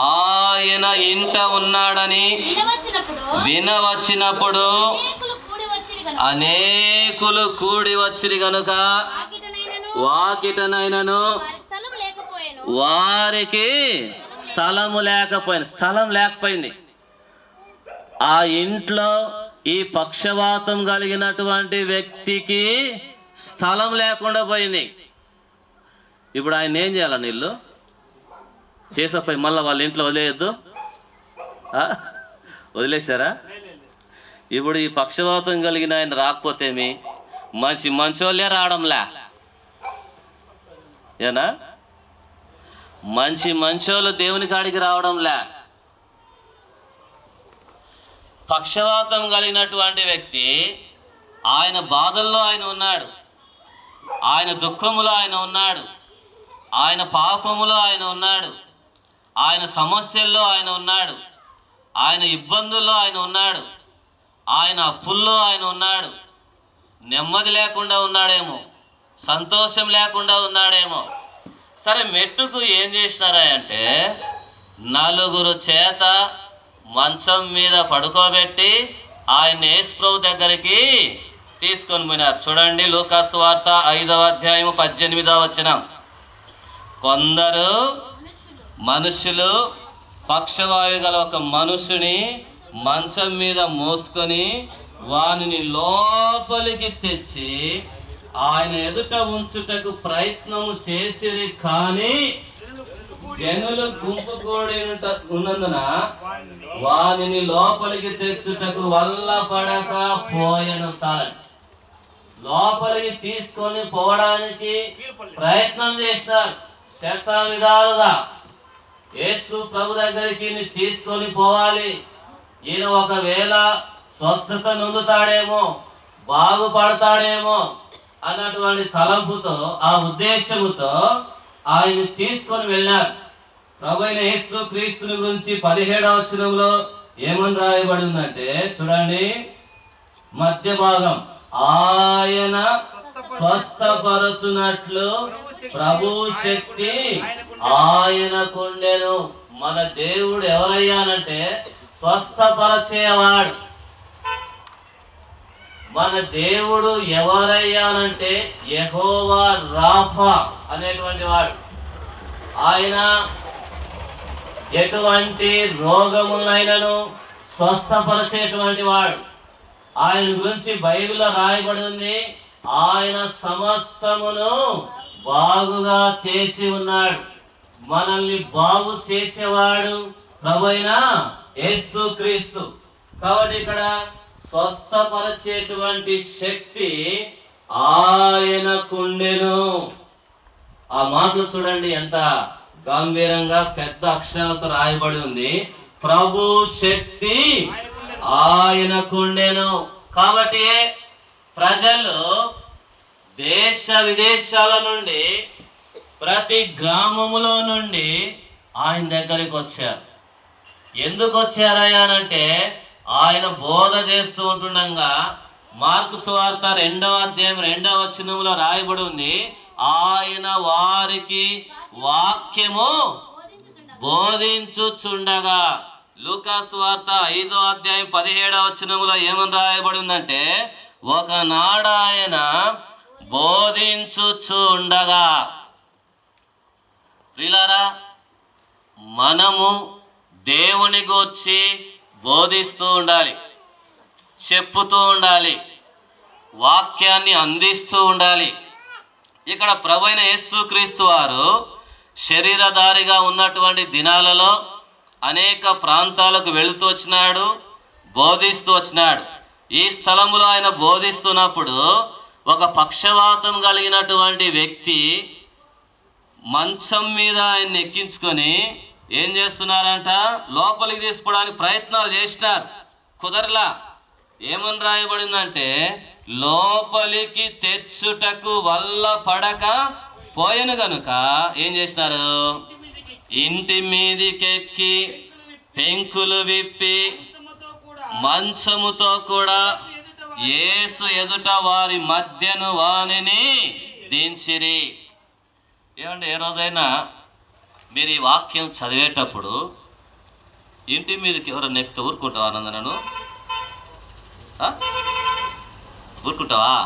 ఆయన ఇంట ఉన్నాడని వినవచ్చినప్పుడు అనేకులు కూడి వచ్చిరి గనుక. వాకిటనైనను వారికి స్థలము లేకపోయింది. స్థలం లేకపోయింది. ఆ ఇంట్లో ఈ పక్షవాతం కలిగినటువంటి వ్యక్తికి స్థలం లేకుండా పోయింది. ఇప్పుడు ఆయన ఏం చేయాల నీళ్ళు? చేసపై మళ్ళీ వాళ్ళ ఇంట్లో వదిలేయద్దు. వదిలేశారా? ఇప్పుడు ఈ పక్షవాతం కలిగిన ఆయన రాకపోతేమి? మంచి మంచోళ్ళే రావడంలే. ఏనా? మంచి మంచోళ్ళు దేవుని కాడికి రావడంలే. పక్షవాతం కలిగినటువంటి వ్యక్తి ఆయన బాధల్లో ఆయన ఉన్నాడు. ఆయన దుఃఖములో ఆయన ఉన్నాడు. ఆయన పాపములో ఆయన ఉన్నాడు. ఆయన సమస్యల్లో ఆయన ఉన్నాడు. ఆయన ఇబ్బందుల్లో ఆయన ఉన్నాడు. ఆయన అప్పుల్లో ఆయన ఉన్నాడు. నెమ్మది లేకుండా ఉన్నాడేమో. సంతోషం లేకుండా ఉన్నాడేమో. సరే మెట్టుకు ఏం చేసినారా అంటే నలుగురు చేత మంచం మీద పడుకోబెట్టి ఆయన యేసుప్రభు దగ్గరికి తీసుకొని పోయినారు. చూడండి లూకాసు వార్త ఐదవ అధ్యాయం పద్దెనిమిదవ వచ్చిన కొందరు మనుషులు పక్షవాయు గల ఒక మనుషుని మంచం మీద మోసుకొని వానిని లోపలికి తెచ్చి ఆయన ఎదుట ఉంచుటకు ప్రయత్నము చేసిరి కానీ జనులు గుంపు కూడి ఉన్నందున వానిని లోపలికి తెచ్చుటకు వల్ల పడక పోయను చాలండి లోపలికి తీసుకొని పోవడానికి ప్రయత్నం చేసినారు శత విధాలుగా యేసు ప్రభు దగ్గరికి తీసుకొని పోవాలి. ఈయన ఒకవేళ స్వస్థత నొందుతాడేమో బాగుపడతాడేమో అన్నటువంటి తలంపుతో ఆ ఉద్దేశముతో ఆయన తీసుకొని వెళ్ళారు. ప్రభు అయిన యేసు క్రీస్తుని గురించి పదిహేడవ వచనంలో ఏమని రాయబడి ఉందంటే చూడండి. మధ్య భాగం. ఆయన స్వస్థపరచునట్లు ప్రభు శక్తి ఆయన కుండెను మన దేవుడు ఎవరయ్యానంటే స్వస్థపరచేవాడు. మన దేవుడు ఎవరయ్యానంటే యహోవా రాఫా అనేటువంటి వాడు. ఆయన ఎటువంటి రోగములైనను స్వస్థపరిచేటువంటి వాడు. ఆయన గురించి బైబిల్లో రాయబడింది ఆయన సమస్తమును బాగుగా చేసి ఉన్నాడు. మనల్ని బాగు చేసేవాడు ప్రభైన యేసు క్రీస్తు. కాబట్టి ఇక్కడ స్వస్థపరిచేటువంటి శక్తి ఆయనకుండెను ఆ మాటలు చూడండి ఎంత గంభీరంగా పెద్ద అక్షరాలతో రాయబడి ఉంది. ప్రభు శక్తి ఆయనకుండెను కాబట్టి ప్రజలు దేశ విదేశాల నుండి ప్రతి గ్రామములో నుండి ఆయన దగ్గరికి వచ్చారు. ఎందుకు వచ్చారయ్యా అంటే ఆయన బోధ చేస్తూ ఉంటుండగా మార్కు సువార్త రెండవ అధ్యాయం రెండవ వచనంలో రాయబడి ఉంది. ఆయన వారికి వాక్యము బోధించుచుండగా. బోధించుచుండగా లూకాసు వార్త ఐదో అధ్యాయం పదిహేడవ వచనములో ఏమని రాయబడి ఉందంటే ఒకనాడు ఆయన బోధించుచుండగా. ప్రిలారా మనము దేవుని గూర్చి బోధిస్తూ ఉండాలి చెప్పుతూ ఉండాలి వాక్యాన్ని అందిస్తూ ఉండాలి. ఇక్కడ ప్రభైన యేసుక్రీస్తు వారు శరీరధారిగా ఉన్నటువంటి దినాలలో అనేక ప్రాంతాలకు వెళుతూ వచ్చినాడు బోధిస్తూ వచ్చినాడు. ఈ స్థలములో ఆయన బోధిస్తున్నప్పుడు ఒక పక్షవాతం కలిగినటువంటి వ్యక్తి మంచం మీద ఆయన్ని ఎక్కించుకొని ఏం చేస్తున్నారంట? లోపలికి తీసుకోవడానికి ప్రయత్నాలు చేసినారు. కుదరలా? ఏమని రాయబడిందంటే లోపలికి తెచ్చుటకు వల్ల పడక పోయను గనుక ఏం చేసినారు? ఇంటి మీదికెక్కి పెంకులు విప్పి మంచముతో కూడా ఏసు ఎదుట వారి మధ్యను వానిని దించిరి. ఏమంటే ఏ రోజైనా మీరు ఈ వాక్యం చదివేటప్పుడు ఇంటి మీదకి ఎవరైనా ఎక్కితే ఊరుకుంటావా నందనను? ఊరుకుంటావా?